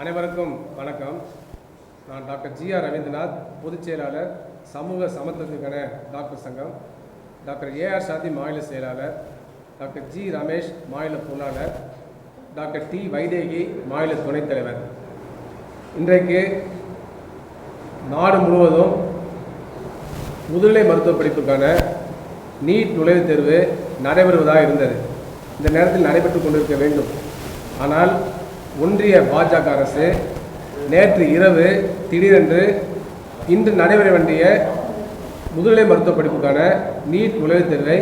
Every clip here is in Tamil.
அனைவருக்கும் வணக்கம். நான் டாக்டர் ஜி ஆர் ரவீந்திரநாத் பொதுச் செயலாளர் சமூக சமத்துவத்துக்கான டாக்டர் சங்கம். டாக்டர் ஏஆர் சாதி மாநில செயலாளர் டாக்டர் ஜி ரமேஷ் மாநில பொருளாளர் டாக்டர் டி வைதேகி மாநில துணைத் தலைவர். இன்றைக்கு நாடு முழுவதும் முதுநிலை மருத்துவ படிப்புக்கான நீட் நுழைவுத் தேர்வு நடைபெறுவதாக இருந்தது. இந்த நேரத்தில் நடைபெற்றுக் கொண்டிருக்க வேண்டும். ஆனால் ஒன்றிய பாஜக அரசு நேற்று இரவு திடீரென்று இன்று நடைபெற வேண்டிய முதுநிலை மருத்துவ படிப்புக்கான நீட் நுழைவுத் தேர்வை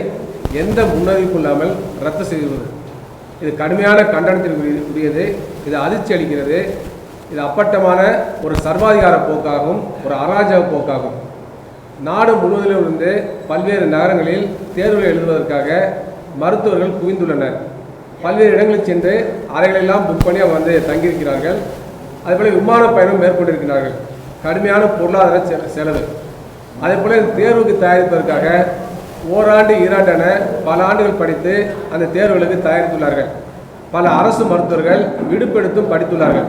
எந்த முன்னறிவிப்பும் இல்லாமல் ரத்து செய்துள்ளது. இது கடுமையான கண்டனத்திற்குரியது. இது அதிர்ச்சி அளிக்கிறது. இது அப்பட்டமான ஒரு சர்வாதிகார போக்காகும் ஒரு அராஜக போக்காகும். நாடு முழுவதிலும் இருந்து பல்வேறு நகரங்களில் தேர்வுகள் எழுதுவதற்காக மருத்துவர்கள் குவிந்துள்ளனர். பல்வேறு இடங்களுக்கு சென்று அறைகளெல்லாம் புக் பண்ணி அவங்க வந்து தங்கியிருக்கிறார்கள். அதேபோல் விமான பயணம் மேற்கொண்டிருக்கிறார்கள். கடுமையான பொருளாதார செ- செலவு. அதேபோல இந்த தேர்வுக்கு தயாரிப்பதற்காக ஓராண்டு ஈராண்டென பல ஆண்டுகள் படித்து அந்த தேர்வுகளுக்கு தயாரித்துள்ளார்கள். பல அரசு மருத்துவர்கள் விடுப்பெடுத்தும் படித்துள்ளார்கள்.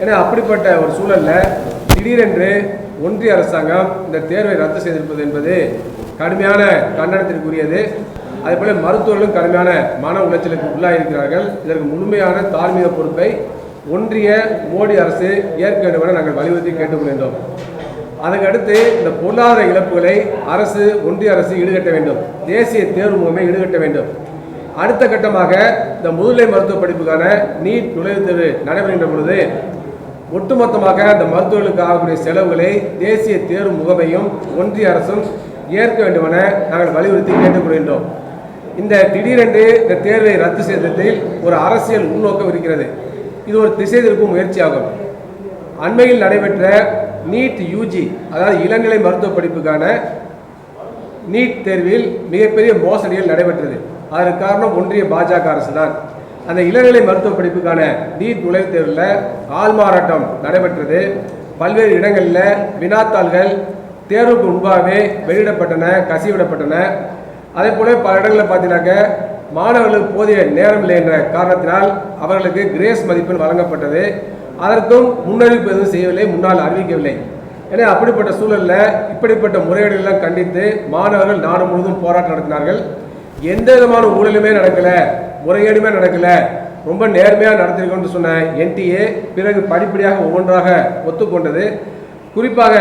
ஏன்னா அப்படிப்பட்ட ஒரு சூழல்ல திடீரென்று ஒன்றிய அரசாங்கம் இந்த தேர்வை ரத்து செய்திருப்பது என்பது கடுமையான கண்டனத்திற்குரியது. அதேபோல மருத்துவர்களும் கடுமையான மன உளைச்சலுக்கு உள்ளாயிருக்கிறார்கள். இதற்கு முழுமையான தார்மீக பொறுப்பை ஒன்றிய மோடி அரசு ஏற்க வேண்டும் என நாங்கள் வலியுறுத்தி கேட்டுக்கொள்கின்றோம் அதற்கடுத்து இந்த பொருளாதார இழப்புகளை அரசு ஒன்றிய அரசு ஈடுகட்ட வேண்டும். தேசிய தேர்வு முகமை ஈடுகட்ட வேண்டும். அடுத்த கட்டமாக இந்த முதுநிலை மருத்துவ படிப்புக்கான நீட் நுழைவுத் தேர்வு நடைபெறுகின்ற பொழுது ஒட்டுமொத்தமாக அந்த மருத்துவர்களுக்கு ஆகக்கூடிய செலவுகளை தேசிய தேர்வு முகமையும் ஒன்றிய அரசும் ஏற்க வேண்டுமென நாங்கள் வலியுறுத்தி கேட்டுக்கொள்கின்றோம் இந்த திடீரென்று இந்த தேர்வை ரத்து செய்ததில் ஒரு அரசியல் உள்நோக்கம் இருக்கிறது. இது ஒரு திசை திருப்பும் முயற்சியாகும். அண்மையில் நடைபெற்ற நீட் யூஜி அதாவது இளநிலை மருத்துவ படிப்புக்கான நீட் தேர்வில் மிகப்பெரிய மோசடிகள் நடைபெற்றது. அதற்கு காரணம் ஒன்றிய பாஜக அரசு தான். அந்த இளநிலை மருத்துவ படிப்புக்கான நீட் நுழைவுத் தேர்வில் ஆள்மாறாட்டம் நடைபெற்றது. பல்வேறு இடங்களில் வினாத்தாள்கள் தேர்வுக்கு முன்பாகவே வெளியிடப்பட்டன கசிவிடப்பட்டன அதே போல பல இடங்களில் பார்த்தீங்கன்னாக்க மாணவர்களுக்கு போதிய நேரம் இல்லை என்ற காரணத்தினால் அவர்களுக்கு கிரேஸ் மதிப்பெண் வழங்கப்பட்டது. அதற்கும் முன்னறிவிப்பு எதுவும் செய்யவில்லை முன்னால் அறிவிக்கவில்லை. எனவே அப்படிப்பட்ட சூழலில் இப்படிப்பட்ட முறைகேடுகளெல்லாம் கண்டித்து மாணவர்கள் நாடு முழுவதும் போராட்டம் நடத்தினார்கள். எந்த விதமான ஊழலுமே நடக்கலை முறைகேடுமே நடக்கலை. ரொம்ப நேர்மையாக நடத்திருக்கோம்னு சொன்ன என்டிஏ பிறகு படிப்படியாக ஒவ்வொன்றாக ஒத்துக்கொண்டது. குறிப்பாக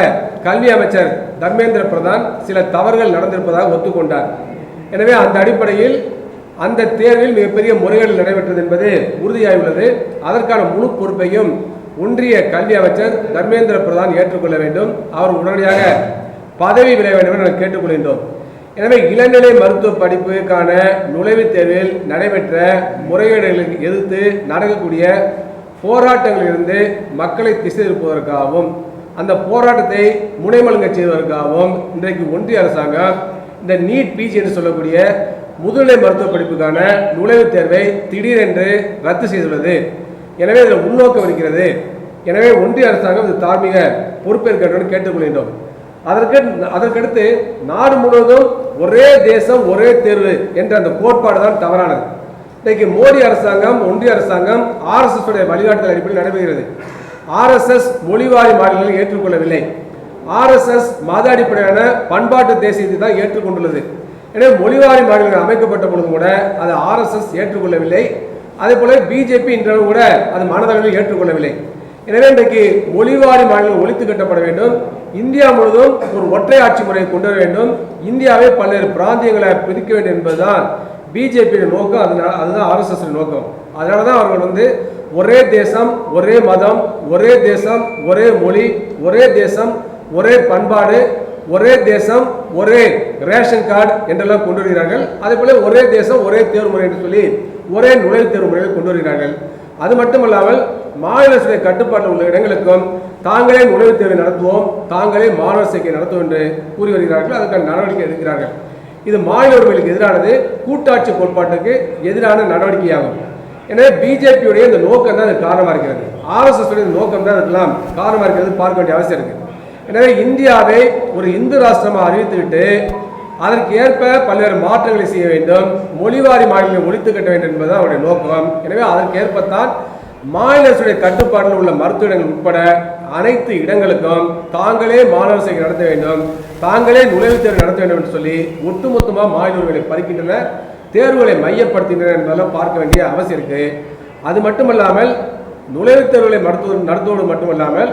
கல்வி அமைச்சர் தர்மேந்திர பிரதான் சில தவறுகள் நடந்திருப்பதாக ஒத்துக்கொண்டார். எனவே அந்த அடிப்படையில் அந்த தேர்வில் மிகப்பெரிய முறைகேடு நடைபெற்றது என்பது உறுதியாகியுள்ளது அதற்கான முழு பொறுப்பையும் ஒன்றிய கல்வி அமைச்சர் தர்மேந்திர பிரதான் ஏற்றுக்கொள்ள வேண்டும். அவர் உடனடியாக பதவி விளைய வேண்டும் என கேட்டுக்கொள்கின்றோம். எனவே இளநிலை மருத்துவ படிப்புக்கான நுழைவுத் தேர்வில் நடைபெற்ற முறைகேடுகளுக்கு எதிர்த்து நடக்கக்கூடிய போராட்டங்களிலிருந்து மக்களை திசை திருப்புவதற்காகவும் அந்த போராட்டத்தை முனைமலுங்க செய்வதற்காகவும் இன்றைக்கு ஒன்றிய அரசாங்கம் இந்த நீட் பிஜி என்று சொல்லக்கூடிய முதுநிலை மருத்துவ படிப்புக்கான நுழைவுத் தேர்வை திடீரென்று ரத்து செய்துள்ளது. எனவே இதில் உள்நோக்கம் இருக்கிறது. எனவே ஒன்றிய அரசாங்கம் இது தார்மீக பொறுப்பேற்க கேட்டுக்கொள்கின்றோம். அதற்கு அதற்கடுத்து நாடு முழுவதும் ஒரே தேசம் ஒரே தேர்வு என்ற அந்த கோட்பாடு தான் தவறானது. இன்றைக்கு மோடி அரசாங்கம் ஒன்றிய அரசாங்கம் ஆர்எஸ்எஸ் உடைய வழிகாட்டுதல் அடிப்படையில் நடைபெறுகிறது. ஆர்எஸ்எஸ் மொழிவாரி மாநிலங்களை ஏற்றுக்கொள்ளவில்லை. ஆர்எஸ்எஸ் மத அடிப்படையான பண்பாட்டு தேசியத்தை தான் ஏற்றுக்கொண்டுள்ளது. எனவே மொழிவாரி மாநிலங்கள் அமைக்கப்பட்ட பொழுதும் கூட அதை ஆர்எஸ்எஸ் ஏற்றுக்கொள்ளவில்லை. அதே போல பிஜேபி இன்றளவு கூட அது மனதளவில் ஏற்றுக்கொள்ளவில்லை. எனவே இன்றைக்கு மொழிவாரி மாநிலங்கள் ஒழித்து கட்டப்பட வேண்டும். இந்தியா முழுவதும் ஒரு ஒற்றை ஆட்சி முறையை கொண்டு வர வேண்டும். இந்தியாவை பல்வேறு பிராந்தியங்களை பிரிக்க வேண்டும் என்பதுதான் பிஜேபியின் நோக்கம். அதனால அதுதான் ஆர்எஸ்எஸ் நோக்கம். அதனால தான் அவர்கள் வந்து ஒரே தேசம் ஒரே மதம் ஒரே தேசம் ஒரே மொழி ஒரே தேசம் ஒரே பண்பாடு ஒரே தேசம் ஒரே ரேஷன் கார்டு என்றெல்லாம் கொண்டு வருகிறார்கள். அதே போல ஒரே தேசம் ஒரே தேர்வு முறை என்று சொல்லி ஒரே நுழைவுத் தேர்வு முறையை கொண்டு வருகிறார்கள். அது மட்டுமல்லாமல் மாநில அரசுடைய கட்டுப்பாட்டில் உள்ள இடங்களுக்கும் தாங்களே நுழைவுத் தேர்வை நடத்துவோம் தாங்களே மாணவர் சேர்க்கை நடத்துவோம் என்று கூறி வருகிறார்கள். அதற்கான நடவடிக்கை எடுக்கிறார்கள். இது மாநில உரிமைகளுக்கு எதிரானது கூட்டாட்சி கோட்பாட்டுக்கு எதிரான நடவடிக்கையாகும். எனவே பிஜேபியுடைய இந்த நோக்கம் தான் அது காரணமாக இருக்கிறது ஆர்எஸ்எஸ் உடைய இந்த நோக்கம் தான் அதுக்கெல்லாம் காரணமாக இருக்கிறது பார்க்க வேண்டிய அவசியம் இருக்குது எனவே இந்தியாவை ஒரு இந்து ராஷ்டிரமாக அறிவித்துவிட்டு அதற்கு ஏற்ப பல்வேறு மாற்றங்களை செய்ய வேண்டும் மொழிவாரி மாநிலங்களை ஒழித்து கட்ட வேண்டும் என்பது அவருடைய நோக்கம். எனவே அதற்கேற்பத்தான் மாநில அரசுடைய கட்டுப்பாட்டில் உள்ள மருத்துவ இடங்கள் உட்பட அனைத்து இடங்களுக்கும் தாங்களே மாணவர் சேர்க்கை நடத்த வேண்டும் தாங்களே நுழைவுத் தேர்வு நடத்த வேண்டும் என்று சொல்லி ஒட்டுமொத்தமாக மாநிலங்களை பறிக்கின்றன தேர்வுகளை மையப்படுத்துகின்றன என்பதெல்லாம் பார்க்க வேண்டிய அவசியம் இருக்கு. அது மட்டுமல்லாமல் நுழைவுத் தேர்வுகளை நடத்துவது நடத்துவது மட்டுமல்லாமல்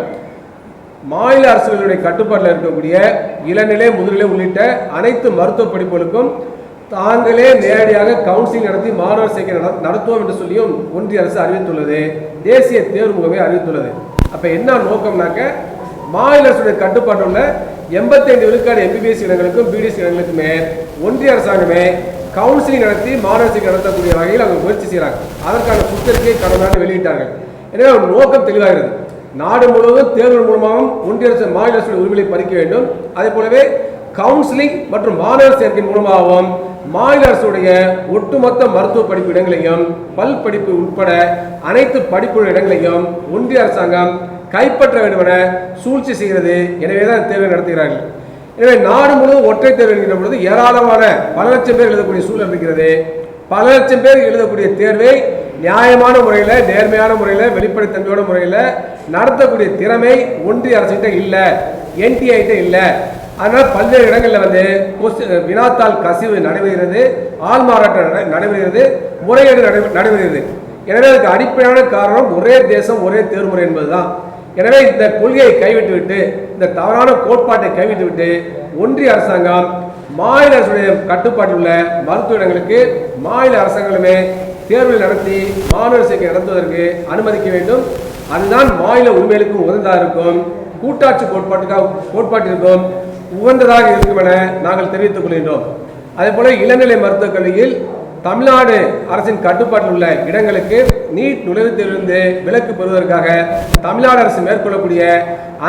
மாநில அரசுகளுடைய கட்டுப்பாட்டில் இருக்கக்கூடிய இளநிலை முதுநிலை உள்ளிட்ட அனைத்து மருத்துவ படிப்புகளுக்கும் தாங்களே நேரடியாக கவுன்சிலிங் நடத்தி மாணவர் சேர்க்கை நட- நடத்துவோம் என்று சொல்லியும் ஒன்றிய அரசு அறிவித்துள்ளது. தேசிய தேர்வு முகமை அறிவித்துள்ளது. அப்ப என்ன நோக்கம்னாக்க மாநில அரசுடைய கட்டுப்பாட்டில் உள்ள எண்பத்தைந்து விழுக்காடு எம்பிபிஎஸ் இடங்களுக்கும் பிடிஎஸ் இடங்களுக்குமே ஒன்றிய அரசாங்கமே கவுன்சிலிங் நடத்தி மாணவர் சேர்க்கை நடத்தக்கூடிய வகையில் அவங்க முயற்சி செய்கிறாங்க அதற்கான புத்தகத்தை கடந்த ஆண்டு வெளியிட்டார்கள். எனவே ஒரு நோக்கம் தெளிவாகிறது. நாடு முழுவதும் தேர்தல் மூலமாகவும் ஒன்றிய அரசு மாநில அரசு உரிமையை பறிக்க வேண்டும். அதே போலவே கவுன்சிலிங் மற்றும் மாணவர் சேர்க்கை மூலமாகவும் மாநில அரசுடைய ஒட்டுமொத்த மருத்துவ படிப்பு இடங்களையும் பல் படிப்பு உட்பட அனைத்து படிப்பு இடங்களையும் ஒன்றிய அரசாங்கம் கைப்பற்ற வேண்டும் என சூழ்ச்சி செய்கிறது. எனவே தான் தேர்வை நடத்துகிறார்கள். எனவே நாடு முழுவதும் ஒற்றை தேர்வு என்கிற பொழுது ஏராளமான பல லட்சம் பேர் எழுதக்கூடிய சூழல் இருக்கிறது. பல லட்சம் பேர் எழுதக்கூடிய தேர்வை நியாயமான முறையில் நேர்மையான முறையில் வெளிப்படைத்தன்மையோட முறையில் நடத்தக்கூடிய திறமை ஒன்றிய அரசுகிட்ட இல்லை என்டிஐட்ட இல்லை. அதனால் பல்வேறு இடங்களில் வந்து கொஸ்டி- வினாத்தாள் கசிவு நடைபெறுகிறது ஆள் மாறாட்டம் நடைபெறுகிறது முறைகேடு நடை- நடைபெறுகிறது. எனவே அதுக்கு அடிப்படையான காரணம் ஒரே தேசம் ஒரே தேர்முறை என்பதுதான். எனவே இந்த கொள்கையை கைவிட்டுவிட்டு இந்த தவறான கோட்பாட்டை கைவிட்டுவிட்டு ஒன்றிய அரசாங்கம் மாநில அரசுடைய கட்டுப்பாட்டில் உள்ள மருத்துவ இடங்களுக்கு மாநில அரசாங்கங்களுமே தேர்வில் நடத்தி மாணவர் சேர்க்கை நடத்துவதற்கு அனுமதிக்க வேண்டும். அதுதான் மாநில உரிமைகளுக்கும் உகந்ததாக இருக்கும். கூட்டாட்சி கோட்பாட்டுக்காக கோட்பாட்டிற்கும் உகந்ததாக இருக்கும் என நாங்கள் தெரிவித்துக் கொள்கின்றோம். அதே போல இளநிலை மருத்துவக் கல்வியில் தமிழ்நாடு அரசின் கட்டுப்பாட்டில் உள்ள இடங்களுக்கு நீட் நுழைவுத் தேர்விலிருந்து விலக்கு பெறுவதற்காக தமிழ்நாடு அரசு மேற்கொள்ளக்கூடிய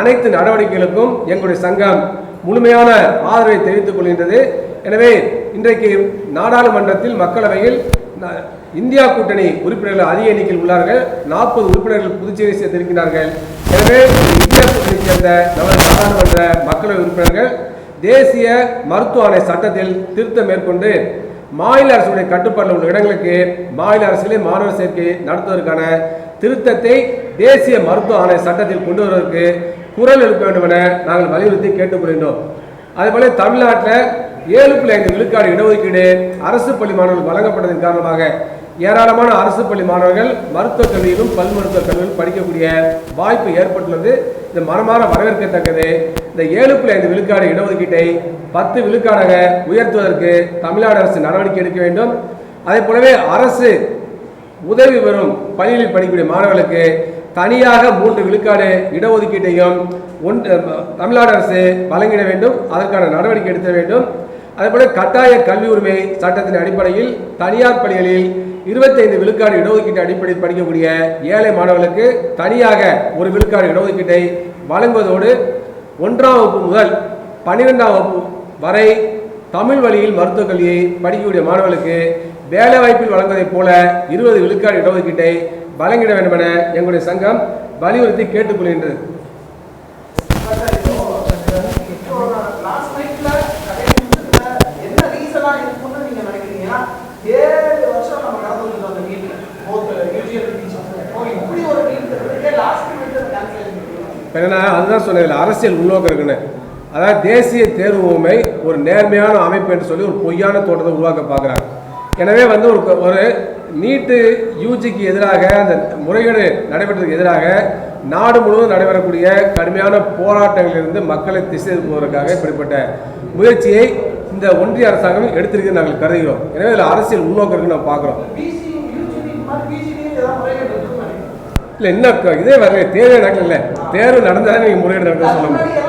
அனைத்து நடவடிக்கைகளுக்கும் எங்களுடைய சங்கம் முழுமையான ஆதரவை தெரிவித்துக் கொள்கின்றது. எனவே இன்றைக்கு நாடாளுமன்றத்தில் மக்களவையில் இந்தியா கூட்டணி உறுப்பினர்கள் அதிக எண்ணிக்கையில் உள்ளார்கள். நாற்பது உறுப்பினர்கள் புதுச்சேரி சேர்ந்திருக்கிறார்கள். எனவே இந்தியா கூட்டணி சேர்ந்த நமது நாடாளுமன்ற மக்களவை உறுப்பினர்கள் தேசிய மருத்துவ ஆணை சட்டத்தில் திருத்தம் மேற்கொண்டு மாநில அரசுடைய கட்டுப்பாட்டில் உள்ள இடங்களுக்கு மாநில அரசுகளே மாணவர் சேர்க்கை நடத்துவதற்கான திருத்தத்தை தேசிய மருத்துவ ஆணைய சட்டத்தில் கொண்டு வருவதற்கு குரல் எழுப்ப வேண்டும் என நாங்கள் வலியுறுத்தி கேட்டுக்கொள்கின்றோம். அதேபோல தமிழ்நாட்டில் ஏழு புள்ளி ஐந்து விழுக்காடு இடஒதுக்கீடு அரசு பள்ளி மாணவர்களுக்கு வழங்கப்பட்டதன் காரணமாக ஏராளமான அரசு பள்ளி மாணவர்கள் மருத்துவக் கல்வியிலும் பல் மருத்துவக் கல்வியிலும் படிக்கக்கூடிய வாய்ப்பு ஏற்பட்டுள்ளது. இது மனமாற வரவேற்கத்தக்கது. இந்த ஏழு புள்ளி ஐந்து விழுக்காடு இடஒதுக்கீட்டை பத்து விழுக்காடாக உயர்த்துவதற்கு தமிழ்நாடு அரசு நடவடிக்கை எடுக்க வேண்டும். அதே போலவே அரசு உதவி பெறும் பள்ளிகளில் படிக்கக்கூடிய மாணவர்களுக்கு தனியாக மூன்று விழுக்காடு இடஒதுக்கீட்டையும் ஒன் தமிழ்நாடு அரசு வழங்கிட வேண்டும். அதற்கான நடவடிக்கை எடுக்க வேண்டும். அதேபோல கட்டாய கல்வி உரிமை சட்டத்தின் அடிப்படையில் தனியார் பள்ளிகளில் இருபத்தைந்து விழுக்காடு இடஒதுக்கீட்டு அடிப்படையில் படிக்கக்கூடிய ஏழை மாணவர்களுக்கு தனியாக ஒரு விழுக்காடு இடஒதுக்கீட்டை வழங்குவதோடு ஒன்றாம் வகுப்பு முதல் பன்னிரெண்டாம் வகுப்பு வரை தமிழ் வழியில் மருத்துவக் கல்வியை படிக்கக்கூடிய மாணவர்களுக்கு வேலை வாய்ப்பில் வழங்குவதைப் போல இருபது விழுக்காடு இடஒதுக்கீட்டை வழங்கிட வேண்டும் என எங்களுடைய சங்கம் வலியுறுத்தி கேட்டுக்கொள்கின்றது லாஸ்ட் நைட்ல கடைசி நிமிஷத்துல ரீசனா இருக்கும்னு நீங்க நினைக்கிறீங்கன்னா ஏழு வருஷம் நம்ம கடந்துட்டு இருக்கோம் அந்த இப்படி ஒரு லாஸ்ட் அதுதான் சொன்னதில்ல அரசியல் உள்நோக்கம் இருக்குன்னு. அதாவது தேசிய தேர்வு முகமை ஒரு நேர்மையான அமைப்பு என்று சொல்லி ஒரு பொய்யான தோட்டத்தை உருவாக்க பார்க்குறாங்க. எனவே வந்து ஒரு ஒரு நீட்டு யூஜிக்கு எதிராக அந்த முறைகேடு நடைபெற்றதுக்கு எதிராக நாடு முழுவதும் நடைபெறக்கூடிய கடுமையான போராட்டங்களிலிருந்து மக்களை திசை திருப்புவதற்காக இப்படிப்பட்ட முயற்சியை இந்த ஒன்றிய அரசாங்கம் எடுத்திருக்கிறது நாங்கள் கருதுகிறோம். எனவே இதில் அரசியல் உள்நோக்கம் இருக்குன்னு நம்ம பார்க்குறோம். இல்லை இன்னும் இதே வரல தேர்வு நடக்கல தேர்வு நடந்தாலும் நீங்கள் முறையீடு நடக்க சொல்ல முடியும்.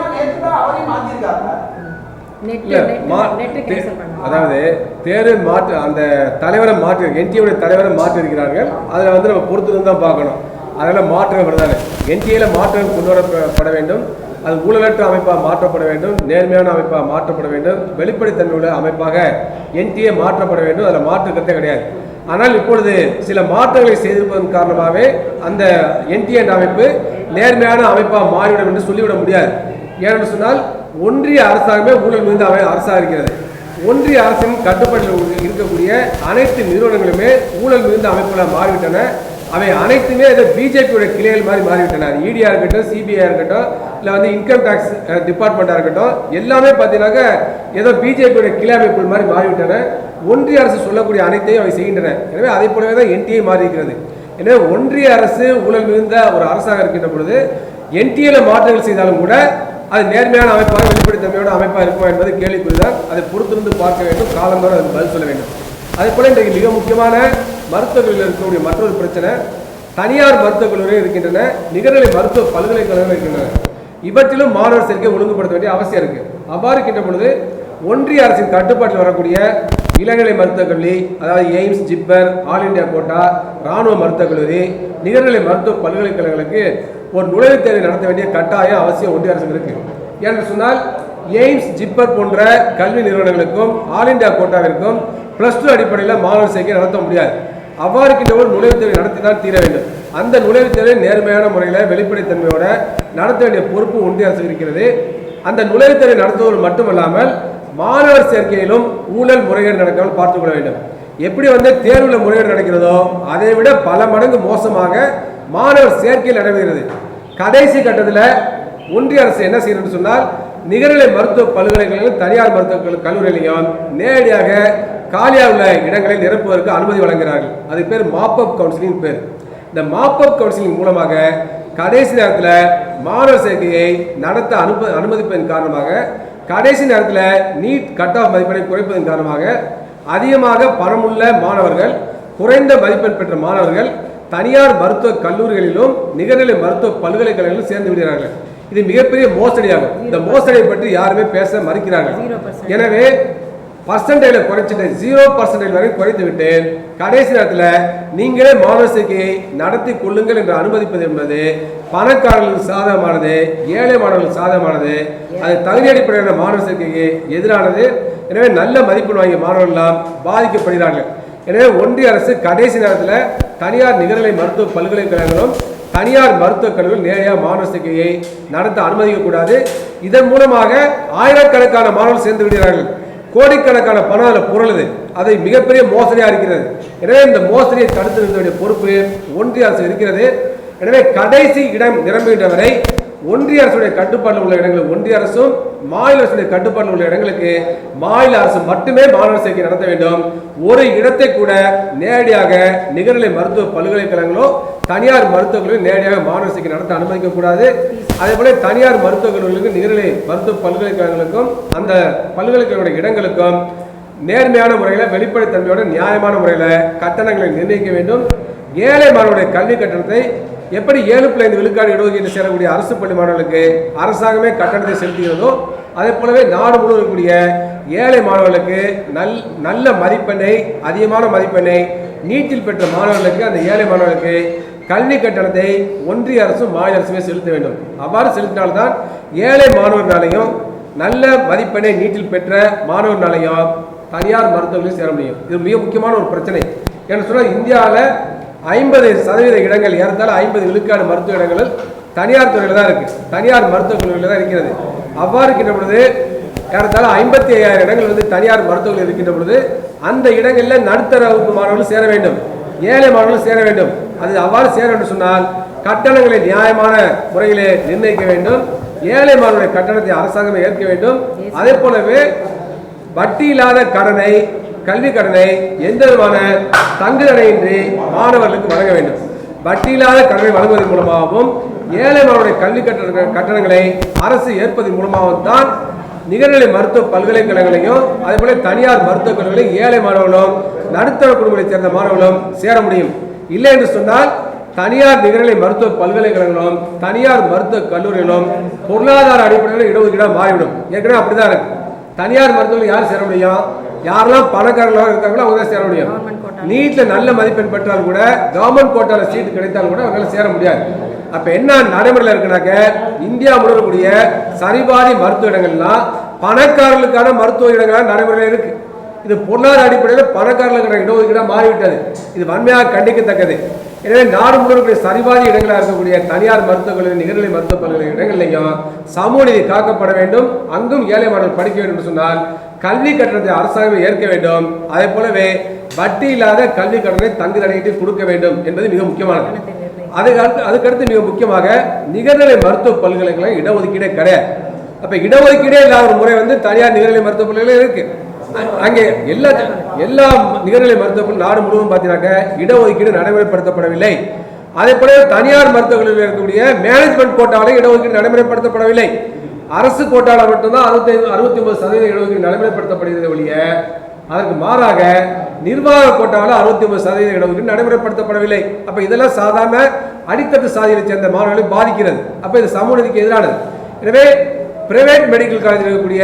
அதாவது தேர்வு மாற்று அந்த தலைவரை மாற்றி என்டிஏவுடைய தலைவரை மாற்றி இருக்கிறார்கள் அதில் வந்து நம்ம பொறுத்து தான் பார்க்கணும். அதில் மாற்றம் வருதானே என்டிஏல மாற்றம் கொண்டு வரப்பட வேண்டும். அது ஊழலற்ற அமைப்பாக மாற்றப்பட வேண்டும் நேர்மையான அமைப்பாக மாற்றப்பட வேண்டும் வெளிப்படைத்தன்மையுள்ள அமைப்பாக என்டிஏ மாற்றப்பட வேண்டும் அதில் மாற்றுக்கிறதே கிடையாது. ஆனால் இப்பொழுது சில மாற்றங்களை செய்திருப்பதன் காரணமாகவே அந்த என்டிஏ என்ற அமைப்பு நேர்மையான அமைப்பாக மாறிவிடும் என்று சொல்லிவிட முடியாது. ஏனென்று சொன்னால் ஒன்றிய அரசாங்கமே ஊழல் மிகுந்த அவை அரசாக இருக்கிறது. ஒன்றிய அரசின் கட்டுப்பாட்டில் இருக்கக்கூடிய அனைத்து நிறுவனங்களுமே ஊழல் மிகுந்த அமைப்புகளாக மாறிவிட்டன. அவை அனைத்துமே ஏதோ பிஜேபியோட கிளைகள் மாதிரி மாறிவிட்டன. அது இடியா இருக்கட்டும் சிபிஐ இருக்கட்டும் இல்லை வந்து இன்கம் டேக்ஸ் டிபார்ட்மெண்ட்டாக இருக்கட்டும் எல்லாமே பார்த்தீங்கன்னாக்க ஏதோ பிஜேபியோட கிளை அமைப்புகள் மாதிரி மாறிவிட்டன. ஒன்றிய அரசு சொல்லக்கூடிய அனைத்தையும் அவை செய்கின்றன. எனவே அதை போலவே தான் என்டிஏ மாறி இருக்கிறது எனவே ஒன்றிய அரசு ஊழல் மிகுந்த ஒரு அரசாக இருக்கின்ற பொழுது என்டிஏல மாற்றங்கள் செய்தாலும் கூட அது நேர்மையான அமைப்பாக வெளிப்படைத்தன்மையோட அமைப்பாக இருக்குமா என்பது கேள்விக்குறிதான். அதை பொறுத்திருந்து பார்க்க வேண்டும். காலந்தோறும் அதுக்கு பதில் சொல்ல வேண்டும். அதே போல இன்றைக்கு மிக முக்கியமான மருத்துவக் இருக்கக்கூடிய மற்றொரு பிரச்சனை தனியார் மருத்துவக் கல்லூரிகள் இருக்கின்றன நிகர்நிலை மருத்துவ பல்கலைக்கழகங்கள் இருக்கின்றன. இவற்றிலும் மாணவர் சேர்க்கை ஒழுங்குபடுத்த வேண்டிய அவசியம் இருக்கு. அவ்வாறு இருக்கின்ற பொழுது ஒன்றிய அரசின் கட்டுப்பாட்டில் வரக்கூடிய இளநிலை மருத்துவக் கல்லூரி அதாவது AIIMS JIPMER all India quota ராணுவ மருத்துவக் கல்லூரி நிகர்நிலை மருத்துவ பல்கலைக்கழகங்களுக்கு ஒரு நுழைவுத் தேர்வை நடத்த வேண்டிய கட்டாயம் அவசியம் ஒன்றிய அரசுக்கு இருக்கு. என்று சொன்னால் எய்ம்ஸ் ஜிப்பர் போன்ற கல்வி நிறுவனங்களுக்கும் ஆல் இந்தியா கோட்டாவிற்கும் பிளஸ் டூ அடிப்படையில் மாணவர் சேர்க்கை நடத்த முடியாது. அவ்வாறு இருக்கின்ற நுழைவுத் தேர்வை நடத்தி தான் தீர வேண்டும். அந்த நுழைவுத் தேர்வை நேர்மையான முறையில் வெளிப்படைத்தன்மையோட நடத்த வேண்டிய பொறுப்பு ஒன்றிய அரசு இருக்கிறது. அந்த நுழைவுத் தேர்வை நடத்துவது மட்டுமல்லாமல் மாணவர் சேர்க்கையிலும் ஊழல் முறைகேடு நடக்காமல் பார்த்துக்கொள்ள வேண்டும். எப்படி வந்து தேர்வில் முறைகேடு நடக்கிறதோ அதை விட பல மடங்கு மோசமாக மாணவர் சேர்க்கையில் நடைபெறுகிறது. கடைசி கட்டத்தில் ஒன்றிய அரசு என்ன செய்யணும்னு சொன்னால் நிகர்நிலை மருத்துவ பல்கலைக்கழகம் தனியார் மருத்துவ கல்லூரிகளையும் நேரடியாக காலியாக உள்ள இடங்களை நிரப்புவதற்கு அனுமதி வழங்குகிறார்கள். அதுக்கு பேர் மாப்பப் கவுன்சிலிங் பேர். இந்த மாப்பப் கவுன்சிலிங் மூலமாக கடைசி நேரத்தில் மாணவர் சேர்க்கையை நடத்த அனுப்ப அனுமதிப்பதன் காரணமாக கடைசி நேரத்தில் நீட் கட் ஆஃப் மதிப்பெண்ணை குறைப்பதன் காரணமாக அதிகமாக பணமுள்ள மாணவர்கள் குறைந்த மதிப்பெண் பெற்ற மாணவர்கள் தனியார் மருத்துவ கல்லூரிகளிலும் நிகர்நிலை மருத்துவ பல்கலைக்கழகங்களிலும் சேர்ந்து விடுகிறார்கள். இது மிகப்பெரிய மோசடியாகும். இந்த மோசடியை பற்றி யாருமே பேச மறுக்கிறார்கள். எனவே பர்சன்டேஜில் குறைச்சிட்டு ஜீரோ பர்சன்டேஜ் வரை குறைத்து விட்டு கடைசி நேரத்தில் நீங்களே மாணவசிக்கையை நடத்தி கொள்ளுங்கள் என்று அனுமதிப்பது என்பது பணக்காரர்களுக்கு சாதகமானது ஏழை மாணவர்களுக்கு சாதகமானது. அது தகுதி அடிப்படையான மாணவர் சேர்க்கைக்கு எதிரானது. எனவே நல்ல மதிப்பெண் வாங்கிய மாணவர்கள்லாம் பாதிக்கப்படுகிறார்கள். எனவே ஒன்றிய அரசு கடைசி நேரத்தில் தனியார் நிகர்நிலை மருத்துவ பல்கலைக்கழகங்களும் தனியார் மருத்துவக் கல்லூரிகள் நேரடியாக மாணவர் சேர்க்கையை நடத்த அனுமதிக்கக்கூடாது. இதன் மூலமாக ஆயிரக்கணக்கான மாணவர்கள் சேர்ந்து விடுகிறார்கள். கோடிக்கணக்கான பணம் அதில் புரளுது. அதை மிகப்பெரிய மோசடியாக இருக்கிறது எனவே இந்த மோசடியை தடுத்து நிறுத்த வேண்டிய பொறுப்பு ஒன்றிய அரசு இருக்கிறது. எனவே கடைசி இடம் நிரம்புகின்ற வரை ஒன்றிய அரசுடைய கட்டுப்பாடு உள்ள இடங்களுக்கு ஒன்றிய அரசும் மாநில அரசுடைய கட்டுப்பாடு உள்ள இடங்களுக்கு மாநில அரசு மட்டுமே மாணவர் சேர்க்கை நடத்த வேண்டும். ஒரு இடத்தை கூட நேரடியாக நிகர்நிலை மருத்துவ பல்கலைக்கழகங்களோ தனியார் மருத்துவக் நேரடியாக மாணவர் சேர்க்கை நடத்த அனுமதிக்க கூடாது அதே போல தனியார் மருத்துவக் கல்லூரிகளுக்கும் நிகர்நிலை மருத்துவ பல்கலைக்கழகங்களுக்கும் அந்த பல்கலைக்கழக இடங்களுக்கும் நேர்மையான முறையில் வெளிப்படைத்தன்மையோட நியாயமான முறையில் கட்டணங்களை நிர்ணயிக்க வேண்டும். ஏழை மாணவருடைய கல்வி கட்டணத்தை எப்படி ஏழு பிள்ளை ஐந்து விழுக்காடு இடஒதுக்கீடு சேரக்கூடிய அரசு பள்ளி மாணவர்களுக்கு அரசாங்கமே கட்டணத்தை செலுத்துகிறதோ அதே போலவே நாடு முழுவதுக்கூடிய ஏழை மாணவர்களுக்கு நல் நல்ல மதிப்பெண்ணை அதிகமான மதிப்பெண்ணை நீட்டில் பெற்ற மாணவர்களுக்கு அந்த ஏழை மாணவர்களுக்கு கல்வி கட்டணத்தை ஒன்றிய அரசும் மாநில அரசுமே செலுத்த வேண்டும். அவ்வாறு செலுத்தினால்தான் ஏழை மாணவர்னாலையும் நல்ல மதிப்பெண்ணை நீட்டில் பெற்ற மாணவர்னாலையும் தனியார் மருத்துவர்களையும் சேர முடியும். இது மிக முக்கியமான ஒரு பிரச்சனை. ஏன்னு சொன்னால் இந்தியாவில் ஐம்பது சதவீத இடங்கள் ஏறத்தாழ ஐம்பது விழுக்காடு மருத்துவ இடங்கள் தனியார் துறையில் தான் இருக்கு. தனியார் மருத்துவக் கல்லூரியில் தான் இருக்கிறது. அவ்வாறு இருக்கின்ற பொழுது ஏறத்தாழ ஐம்பத்தி ஐயாயிரம் இடங்கள் வந்து தனியார் மருத்துவர்கள் இருக்கின்ற பொழுது அந்த இடங்களில் நடுத்தர வகுப்பு மாணவர்கள் சேர வேண்டும். ஏழை மாணவர்கள் சேர வேண்டும். அது அவ்வாறு சேர வேண்டும் சொன்னால் கட்டணங்களை நியாயமான முறையிலே நிர்ணயிக்க வேண்டும். ஏழை மாணவருடைய கட்டணத்தை அரசாங்கமே ஏற்க வேண்டும். அதே போலவே வட்டி இல்லாத கடனை கல்வி கடனை எந்த விதமான தங்குதடையின்றி மாணவர்களுக்கு வழங்க வேண்டும். வட்டி இல்லாத கடனை வழங்குவதன் மூலமாகவும் ஏழை மாணவருடைய கல்வி கட்டண கட்டணங்களை அரசு ஏற்பதன் மூலமாகவும் தான் நிகர்நிலை மருத்துவ பல்கலைக்கழகங்களையும் அதே போல தனியார் மருத்துவக் கல்லூரிகளையும் ஏழை மாணவர்களும் நடுத்தர குடும்பங்களைச் சேர்ந்த மாணவர்களும் சேர முடியும். இல்லை என்று சொன்னால் தனியார் நிகர்நிலை மருத்துவ பல்கலைக்கழகங்களும் தனியார் மருத்துவ கல்லூரிகளும் பொருளாதார அடிப்படையில் இடஒதுக்கீடாக மாறிவிடும். ஏற்கனவே அப்படிதான் இருக்கு. தனியார் மருத்துவர்கள் யார் சேர முடியும்? யாரெல்லாம் பணக்காரர்களாக இருக்காங்களோ அவங்க தான் சேர முடியும். நீட்ல நல்ல மதிப்பெண் பெற்றால் கூட கவர்மெண்ட் கோட்டால சீட் கிடைத்தால் கூட அவங்களால சேர முடியாது. அப்ப என்ன நடைமுறையில் இருக்குனாக்க இந்தியா முழுவதுடைய சரிபாதி மருத்துவ இடங்கள்லாம் பணக்காரர்களுக்கான மருத்துவ இடங்களாக நடைமுறையில் இருக்கு. இது பொருளாதார அடிப்படையில் பணக்காரர்களுக்கான இடஒதுக்கீடாக மாறிவிட்டது. இது வன்மையாக கண்டிக்கத்தக்கது. எனவே நாடு முழுவதும் சரிபாதி இடங்களாக இருக்கக்கூடிய தனியார் மருத்துவக் கல்லூரி நிகர்நிலை மருத்துவக் கல்லூரி இடங்கள்லையும் சமூக நீதி காக்கப்பட வேண்டும். அங்கும் ஏழை மாணவர்கள் படிக்க வேண்டும் என்று சொன்னால் கல்வி கட்டணத்தை அரசாங்கம் ஏற்க வேண்டும். அதே போலவே வட்டி இல்லாத கல்வி கடனை தங்கு தடையிட்டு கொடுக்க வேண்டும் என்பது மிக முக்கியமானது. அதுக்கு அடுத்து அதுக்கடுத்து மிக முக்கியமாக நிகர்நிலை மருத்துவ பல்கலைக்கழகம் இடஒதுக்கீடே கிடையாது. அப்ப இடஒதுக்கீடே இல்லாத ஒரு முறை வந்து தனியார் நிகர்நிலை மருத்துவ பல்கலைக்கழகம் இருக்கு. அ- அங்கே எல்லா எல்லா நிகர்நிலை மருத்துவ நாடு முழுவதும் பார்த்தீங்கன்னாக்க இடஒதுக்கீடு நடைமுறைப்படுத்தப்படவில்லை. அதே போல தனியார் மருத்துவர்களில் இருக்கக்கூடிய மேனேஜ்மெண்ட் கோட்டாவிலே இடஒதுக்கீடு நடைமுறைப்படுத்தப்படவில்லை. அரசு கோட்டால மட்டும்தான் அறுபத்தி அறுபத்தி ஒன்பது சதவீத இடஒதுக்கீடு நடைமுறைப்படுத்தப்படுகிறது ஒழிய அதற்கு மாறாக நிர்வாக கோட்டாவில் அறுபத்தி ஒன்பது சதவீத இடஒதுக்கீடு நடைமுறைப்படுத்தப்படவில்லை. அப்ப இதெல்லாம் சாதாரண அடித்தட்டு சாதியை சேர்ந்த மாணவர்களை பாதிக்கிறது. அப்ப இது சமூகத்துக்கு எதிரானது. எனவே பிரைவேட் மெடிக்கல் காலேஜில் இருக்கக்கூடிய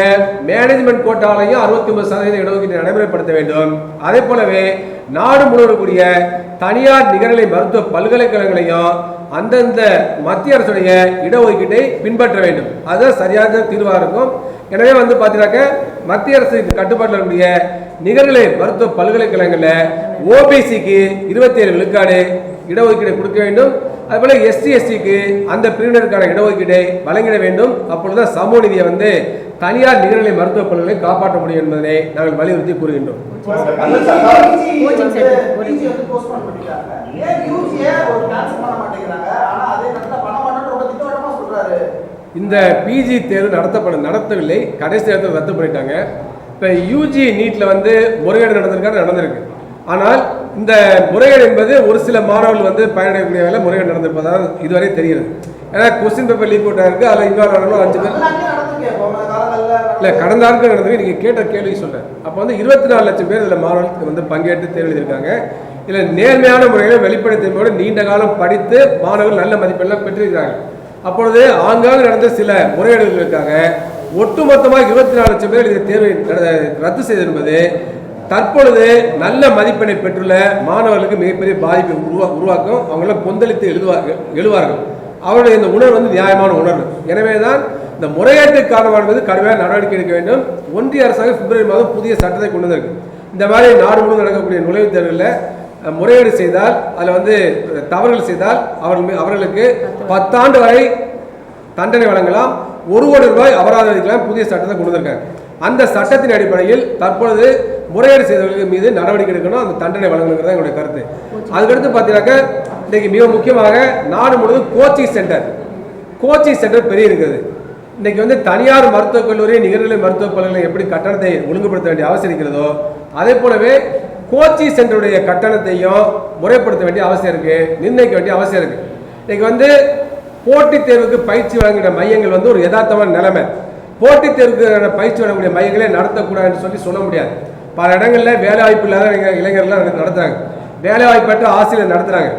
மேனேஜ்மெண்ட் கோட்டாலையும் அறுபத்தி ஒன்பது சதவீத இடஒதுக்கீட்டை நடைமுறைப்படுத்த வேண்டும். அதே போலவே நாடு முழுவதும் கூடிய தனியார் நிகர்நிலை மருத்துவ பல்கலைக்கழகங்களையும் அந்தந்த மத்திய அரசுடைய இடஒதுக்கீட்டை பின்பற்ற வேண்டும். அதுதான் சரியாக தீர்வாக இருக்கும். எனவே வந்து பார்த்தீங்கன்னாக்க மத்திய அரசு கட்டுப்பாட்டில் இருக்கக்கூடிய நிகர்நிலை மருத்துவ பல்கலைக்கழகங்களில் ஓபிசிக்கு இருபத்தி ஏழு விழுக்காடு இடஒதுக்கீடு கொடுக்க வேண்டும். அதுபோல் எஸ்சி எஸ்டிக்கு அந்த பிரிவினருக்கான இடஒதுக்கீடை வழங்கிட வேண்டும். அப்பொழுதுதான் சமூக நிதியை வந்து தனியார் நிகர்நிலை மருத்துவ பல்கலை காப்பாற்ற முடியும் என்பதனை நாங்கள் வலியுறுத்தி கூறுகின்றோம். இந்த பிஜி தேர்வு நடத்தப்பட நடத்தவில்லை. கடைசி நேரத்தில் ரத்து பண்ணிட்டாங்க. இப்போ யூஜி நீட்டில் வந்து முறைகேடு நடந்திருக்காரு நடந்திருக்கு. ஆனால் இந்த முறைகேடு என்பது ஒரு சில மாணவர்கள் வந்து பயனடையக்கூடிய வேலை முறைகேடு நடந்திருப்பதாக இதுவரை தெரிகிறது ஏன்னா கொஸ்டின் பேப்பர் லீக் அவுட் ஆயிருக்கு அதில் இன்னொரு ஆளுங்களும் அஞ்சு பேர் இல்லை கடந்த ஆட்கள் நடந்தது நீங்கள் கேட்ட கேள்வி சொல்ல அப்போ வந்து இருபத்தி நாலு லட்சம் பேர் இதில் மாணவர்களுக்கு வந்து பங்கேற்று தேர்வெழுதியிருக்காங்க இதில் நேர்மையான முறையில் வெளிப்படுத்தியதோடு நீண்ட காலம் படித்து மாணவர்கள் நல்ல மதிப்பெல்லாம் பெற்றிருக்கிறாங்க அப்பொழுது ஆங்காங்கு நடந்த சில முறைகேடுகளுக்காக ஒட்டுமொத்தமாக இருபத்தி நாலு லட்சம் பேர் இந்த தேர்வை ரத்து செய்திருப்பது என்பது தற்பொழுது நல்ல மதிப்பெண்ணை பெற்றுள்ள மாணவர்களுக்கு மிகப்பெரிய பாதிப்பை உருவா உருவாக்கும். அவங்கள கொந்தளித்து எழுதுவார்கள் எழுவார்கள். அவருடைய இந்த உணர்வு வந்து நியாயமான உணர்வு. எனவே தான் இந்த முறையீட்டுக்கு காரணமாக என்பது கடுமையான நடவடிக்கை எடுக்க வேண்டும். ஒன்றிய அரசாங்கம் பிப்ரவரி மாதம் புதிய சட்டத்தை கொண்டு வந்திருக்கு. இந்த மாதிரி நாடு முழுவதும் நடக்கக்கூடிய நுழைவுத் தேர்வுகளில் முறையீடு செய்தால் அதில் வந்து தவறுகள் செய்தால் அவர்கள் அவர்களுக்கு பத்தாண்டு வரை தண்டனை வழங்கலாம். ஒரு கோடி ரூபாய் அபராதம் விதிக்கலாம் புதிய சட்டத்தை கொண்டு வந்திருக்காங்க. அந்த சட்டத்தின் அடிப்படையில் தற்பொழுது முறையீடு செய்தவர்கள் மீது நடவடிக்கை எடுக்கணும். அந்த தண்டனை வழங்கணுங்கிறது என்னுடைய கருத்து. அதுக்கடுத்து பார்த்தீங்கன்னாக்கா இன்றைக்கு மிக முக்கியமாக நாடு முழுவதும் கோச்சிங் சென்டர். கோச்சிங் சென்டர் பெரிய இருக்கிறது இன்னைக்கு வந்து தனியார் மருத்துவக் கல்லூரி நிகர்நிலை மருத்துவக் பல்கலை எப்படி கட்டணத்தை ஒழுங்குபடுத்த வேண்டிய அவசியம் இருக்கிறதோ அதே போலவே கோச்சிங் சென்டருடைய கட்டணத்தையும் முறைப்படுத்த வேண்டிய அவசியம் இருக்கு நிர்ணயிக்க வேண்டிய அவசியம் இருக்கு. இன்னைக்கு வந்து போட்டித் தேர்வுக்கு பயிற்சி வழங்குகிற மையங்கள் வந்து ஒரு யதார்த்தமான நிலைமை. போட்டித் தேர்வுக்கு பயிற்சி வழங்கக்கூடிய மையங்களே நடத்தக்கூடாதுன்னு சொல்லி சொல்ல முடியாது. பல இடங்களில் வேலை வாய்ப்பு இல்லாத இளைஞர்கள்லாம் நடத்துறாங்க. வேலை வாய்ப்பற்ற ஆசிரியர் நடத்துறாங்க.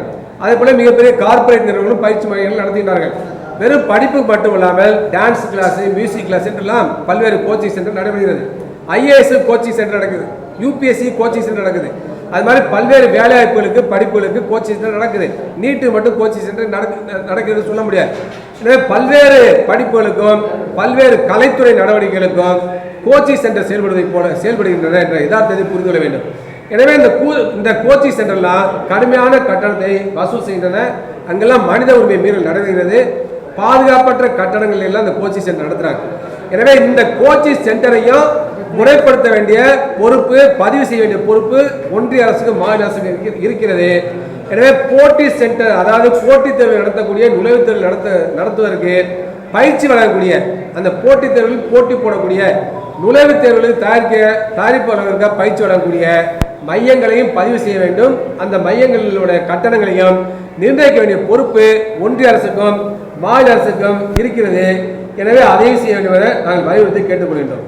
அதே போல மிகப்பெரிய கார்ப்பரேட் நிறுவனங்களும் பயிற்சி மையங்கள் நடத்துகிறார்கள் வெறும் படிப்பு மட்டும் இல்லாமல் டான்ஸ் கிளாஸ் மியூசிக் கிளாஸ் என்றெல்லாம் பல்வேறு கோச்சிங் சென்டர் நடைபெறுகிறது. ஐஏஎஸ் கோச்சிங் சென்டர் நடக்குது. யூபிஎஸ்சி கோச்சிங் சென்டர் நடக்குது. அது மாதிரி பல்வேறு வேலைவாய்ப்புகளுக்கு படிப்புகளுக்கு கோச்சிங் சென்டர் நடக்குது. நீட்டு மட்டும் கோச்சிங் சென்டர் நடக்கு நடக்குதுன்னு சொல்ல முடியாது. எனவே பல்வேறு படிப்புகளுக்கும் பல்வேறு கலைத்துறை நடவடிக்கைகளுக்கும் கோச்சிங் சென்டர் செயல்படுவதை போல செயல்படுகின்றன என்ற யதார்த்தத்தை புரிந்து கொள்ள வேண்டும். எனவே இந்த கூ இந்த கோச்சிங் சென்டர்லாம் கடுமையான கட்டணத்தை வசூல் செய்கின்றன. அங்கெல்லாம் மனித உரிமை மீறல் நடைபெறுகிறது பாதுகாப்பற்ற கட்டணங்கள் எல்லாம் இந்த கோச்சிங் சென்டர் நடத்துறாங்க. எனவே இந்த கோச்சிங் சென்டரையும் முறைப்படுத்த வேண்டிய பொறுப்பு பதிவு செய்ய வேண்டிய பொறுப்பு ஒன்றிய அரசுக்கு மாநில அரசுக்கு இருக்கிறது. எனவே போட்டி சென்டர் அதாவது போட்டித் தேர்வு நடத்தக்கூடிய நுழைவுத் தேர்வு நடத்த நடத்துவதற்கு பயிற்சி வழங்கக்கூடிய அந்த போட்டித் தேர்வில் போட்டி போடக்கூடிய நுழைவுத் தேர்வுகளில் தயாரிக்க தயாரிப்பாளர்களுக்கு பயிற்சி வழங்கக்கூடிய மையங்களையும் பதிவு செய்ய வேண்டும். அந்த மையங்களுடைய கட்டணங்களையும் நிர்ணயிக்க வேண்டிய பொறுப்பு ஒன்றிய அரசுக்கும் மாநில அரசுக்கும் இருக்கிறது. எனவே அதையும் செய்ய வேண்டும் என நாங்கள் வலியுறுத்தி கேட்டுக்கொள்கின்றோம்.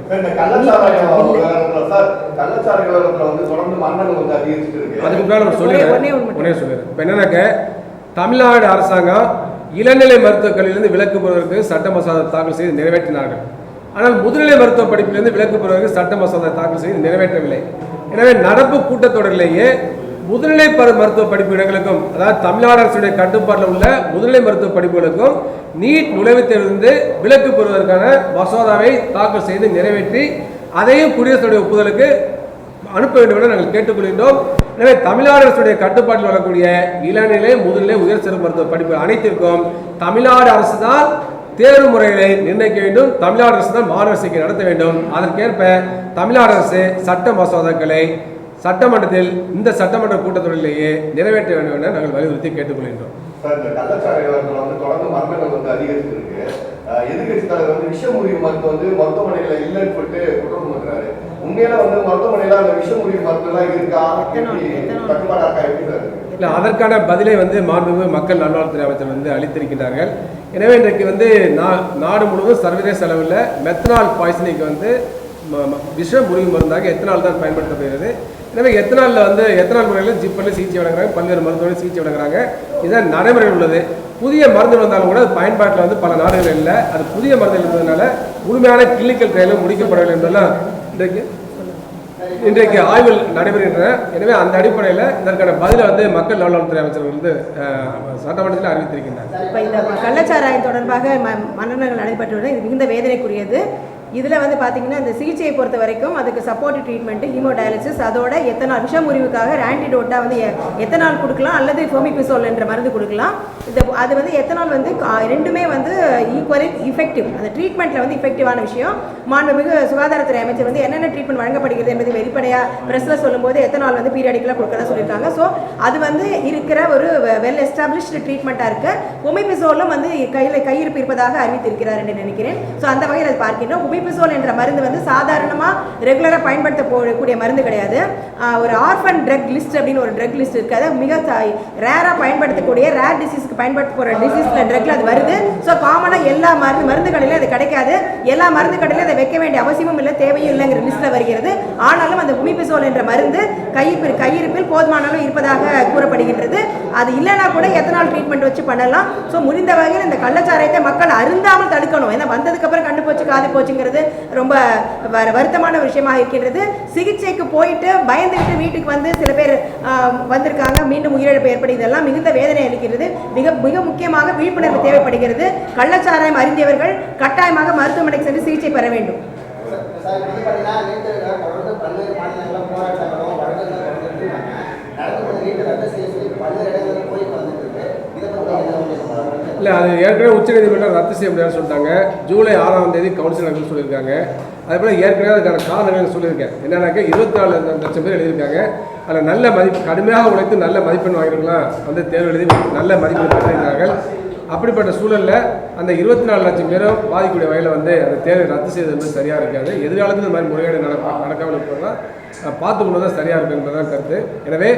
அதுக்கு ஒரு சொல்லிடுறேன். மட்டும். ஒரே சொல்லிடுறேன். இப்போ என்னன்னாக்க தமிழ்நாடு அரசாங்கம் இளநிலை மருத்துவக் கல்வியிலிருந்து விலக்கு பெறுவதற்கு சட்ட மசோதா தாக்கல் செய்து நிறைவேற்றினார்கள். ஆனால் முதுநிலை மருத்துவ படிப்பிலிருந்து விலக்கு பெறுவதற்கு சட்ட மசோதா தாக்கல் செய்து நிறைவேற்றவில்லை. எனவே நடப்பு கூட்டத்தொடரிலேயே முதுநிலை மருத்துவ படிப்பு இடங்களுக்கும் அதாவது தமிழ்நாடு அரசுடைய கட்டுப்பாட்டில் உள்ள முதுநிலை மருத்துவ படிப்புகளுக்கும் நீட் நுழைவுத் தேர்விலிருந்து விலக்கு பெறுவதற்கான மசோதாவை தாக்கல் செய்து நிறைவேற்றி அதையும் குடியரசுடைய ஒப்புதலுக்கு அனுப்ப வேண்டும் என நாங்கள் கேட்டுக்கொள்கின்றோம். எனவே தமிழ்நாடு அரசுடைய கட்டுப்பாட்டில் வரக்கூடிய இளநிலை முதுநிலை உயர் சிறு மருத்துவ படிப்பு அனைத்திற்கும் தமிழ்நாடு அரசு தான் தேர்வு முறைகளை நிர்ணயிக்க வேண்டும். தமிழ்நாடு அரசு தான் மாணவர் சேர்க்கை நடத்த வேண்டும். அதற்கேற்ப தமிழ்நாடு அரசு சட்ட மசோதாக்களை சட்டமன்றத்தில் இந்த சட்டமன்ற கூட்டத்தொடரிலேயே நிறைவேற்ற வேண்டும் என நாங்கள் வலியுறுத்தி கேட்டுக்கொள்கின்றோம். வந்து தொடர்ந்து மரணங்கள் வந்து அதிகரித்து இருக்கு எதிர்கட்சி தலைவர் வந்து விஷ முறிவு மருந்து வந்து மருத்துவமனையில இல்லைன்னு சொல்லிட்டு குற்றம் உண்மையில வந்து மருத்துவமனையில அந்த விஷ முறிவு மருந்து எல்லாம் இருக்கா எப்படி கட்டுப்பாடா இருக்கா? எப்படி சார்? இல்லை அதற்கான பதிலை வந்து மாண்புமிகு மக்கள் நல்வாழ்வுத்துறை அமைச்சர் வந்து அளித்திருக்கிறார்கள் எனவே இன்றைக்கு வந்து நா- நாடு முழுவதும் சர்வதேச அளவில் மெத்தனால் பாய்சனிங் வந்து விஷ முறிவு மருந்தாக எத்தனால் தான் பயன்படுத்தப்படுகிறது? எனவே எத்தனாலில் வந்து எத்தனால் முறையில் ஜிப்பரில் சிகிச்சை வழங்குறாங்க பல்வேறு மருத்துவர்கள் சிகிச்சை வழங்குறாங்க. இதான் நடைமுறையில் உள்ளது. புதிய மருந்து வந்தாலும் கூட அது பயன்பாட்டில் வந்து பல நாடுகள் இல்லை. அது புதிய மருந்து இருந்ததுனால முழுமையான கிளினிக்கல் ட்ரையலும் முடிக்கப்படவில்லை என்பதெல்லாம் இன்றைக்கு இன்றைக்கு ஆய்வுகள் நடைபெறுகின்றன. எனவே அந்த அடிப்படையில் இதற்கான பதிலை வந்து மக்கள் நல்வாழ்வுத்துறை அமைச்சர் வந்து சட்டமன்றத்தில் அறிவித்திருக்கின்றார் இப்போ இந்த கள்ளச்சாராயம் தொடர்பாக ம நடைபெற்றுள்ளது இது மிகுந்த வேதனைக்குரியது. இதில் வந்து பார்த்தீங்கன்னா இந்த சிகிச்சையை பொறுத்த வரைக்கும் அதுக்கு சப்போர்ட் ட்ரீட்மெண்ட்டு ஹீமோடயாலிசிஸ் அதோட எத்தனால் விஷமுறிவுக்காக ஆன்டிடோட்டாக வந்து எ- எத்தனால் கொடுக்கலாம் அல்லது ஃபோமிபிசோல் என்ற மருந்து கொடுக்கலாம். இந்த அது வந்து எத்தனால் வந்து கா- ரெண்டுமே வந்து ஈக்குவலி இஃபெக்டிவ் அந்த ட்ரீட்மெண்ட்டில் வந்து இஃபெக்டிவான விஷயம். மாண்புமிகு சுகாதாரத்துறை அமைச்சர் வந்து என்னென்ன ட்ரீட்மெண்ட் வழங்கப்படுகிறது என்பது வெளிப்படையாக ப்ரெஸ்ஸில் சொல்லும்போது எத்தனால் வந்து பீரியாடிக்கலாக கொடுக்கறதா சொல்லியிருக்காங்க. ஸோ அது வந்து இருக்கிற ஒரு வெல் எஸ்டாப்ளிஷ்டு ட்ரீட்மெண்ட்டாக இருக்க. ஒமிபிசோலும் வந்து கையில் கையிருப்பு இருப்பதாக அறிவித்திருக்கிறார் என்று நினைக்கிறேன். ஸோ அந்த வகையில் அது பார்க்கின்றோம். ஒமிபிசோல் என்ற மருந்து வந்து சாதாரணமாக ரெகுலராக பயன்படுத்த போகக்கூடிய மருந்து கிடையாது. ஒரு ஆர்ஃபன் ட்ரக் லிஸ்ட் அப்படின்னு ஒரு ட்ரக் லிஸ்ட் இருக்குது அது மிக ரேராக பயன்படுத்தக்கூடிய ரேர் டிசீஸ்க்கு பயன்படுத்த போகிற டிசீஸில் ட்ரக்கில் அது வருது. ஸோ காமனாக எல்லா மருந்து மருந்து கடையிலும் அது கிடைக்காது. எல்லா மருந்து கடையிலும் அதை வைக்க வேண்டிய அவசியமும் இல்லை தேவையும் இல்லைங்கிற லிஸ்ட்டில் வருகிறது. ஆனாலும் அந்த உமிபிசோல் என்ற மருந்து கையிருப்பு கையிருப்பில் போதுமான அளவு இருப்பதாக கூறப்படுகின்றது. அது இல்லைனா கூட எத்தனால் ட்ரீட்மெண்ட் வச்சு பண்ணலாம். ஸோ முடிந்த வகையில் இந்த கள்ளச்சாராயத்தை மக்கள் அருந்தாமல் தடுக்கணும். ஏன்னா வந்ததுக்கப்புறம் கண்டு போச்சு காது அப்படிங்கிறது ரொம்ப வருத்தமான விஷயமாக இருக்கின்றது. சிகிச்சைக்கு போயிட்டு பயந்துக்கிட்டு வீட்டுக்கு வந்து சில பேர் வந்திருக்காங்க. மீண்டும் உயிரிழப்பு ஏற்படும் இதெல்லாம் மிகுந்த வேதனை அளிக்கிறது மிக மிக முக்கியமாக விழிப்புணர்வு தேவைப்படுகிறது. கள்ளச்சாராயம் அறிந்தவர்கள் கட்டாயமாக மருத்துவமனைக்கு சென்று சிகிச்சை பெற வேண்டும் சார் இது பார்த்தீங்கன்னா நேற்று தொடர்ந்து பல்வேறு மாநிலங்களில் போராட்டங்களும் வழக்குகளும் நடந்துருக்காங்க நடந்து கொண்ட நீட்டு ரத்து செய்ய சொல்லி பல்வேறு இடங்களில் போய் வந்துட்டு இருக்கு இதை பற்றி என்ன உங்களுக்கு இல்லை அது ஏற்கனவே உச்சநீதிமன்றம் ரத்து செய்ய முடியாதுன்னு சொல்லிட்டாங்க. ஜூலை ஆறாம் தேதி கவுன்சில் நடக்கும்னு சொல்லியிருக்காங்க. அதே போல் ஏற்கனவே அதுக்கான காரணங்கள் சொல்லியிருக்கேன். என்னன்னாக்கா இருபத்தி நாலு லட்சம் பேர் எழுதியிருக்காங்க. அதில் நல்ல மதிப்பு கடுமையாக உழைத்து நல்ல மதிப்பெண் வாங்கியிருக்கலாம் வந்து தேர்வு எழுதி நல்ல மதிப்பெண் பெற்றிருக்கிறார்கள். அப்படிப்பட்ட சூழலில் அந்த இருபத்தி நாலு லட்சம் பேரும் பாதிக்கக்கூடிய வகையில் வந்து அந்த தேர்வை ரத்து செய்வது வந்து சரியாக இருக்காது. எதிர்காலத்தில் இந்த மாதிரி முறைகேடு நடக்க நடக்காமல் இருப்பதுனா பார்த்து கொண்டு தான் சரியாக இருக்கும் என்பதுதான் கருத்து. எனவே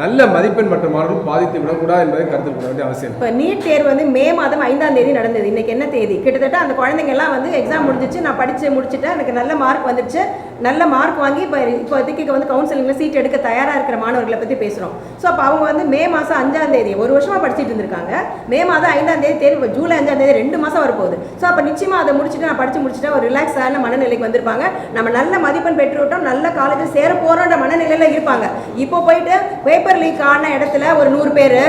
நல்ல மதிப்பெண் மற்ற மாணவர்கள் பாதித்து விடக்கூடாது என்பதை கருத்தில் கொள்ள வேண்டிய அவசியம் இப்போ நீட் தேர்வு வந்து மே மாதம் ஐந்தாம் தேதி நடந்தது. இன்னைக்கு என்ன தேதி? கிட்டத்தட்ட அந்த குழந்தைங்க எல்லாம் வந்து எக்ஸாம் முடிஞ்சிச்சு. நான் படிச்சு முடிச்சுட்டேன் எனக்கு நல்ல மார்க் வந்துருச்சு. நல்ல மார்க் வாங்கி இப்போ இப்போதைக்கு வந்து கவுன்சிலிங்கில் சீட் எடுக்க தயாராக இருக்கிற மாணவர்களை பற்றி பேசுகிறோம் ஸோ அப்போ அவங்க வந்து மே மாதம் அஞ்சாம் தேதி ஒரு வருஷமாக படிச்சிட்டு இருந்திருக்காங்க. மே மாதம் ஐந்தாம் தேதி தேர்வு ஜூலை அஞ்சாம் தேதி ரெண்டு மாதம் வரப்போகுது. ஸோ அப்போ நிச்சயமாக அதை முடிச்சுட்டு நான் படிச்சு முடிச்சுட்டேன் ஒரு ரிலாக்ஸான மனநிலைக்கு வந்திருப்பாங்க. நம்ம நல்ல மதிப்பெண் பெற்று விட்டோம். நல்ல காலேஜில் சேர போகிறோன்ற மனநிலையில் இருப்பாங்க. இப்போ போயிட்டு பேப்பர் லீக் ஆன இடத்துல ஒரு நூறு பேர்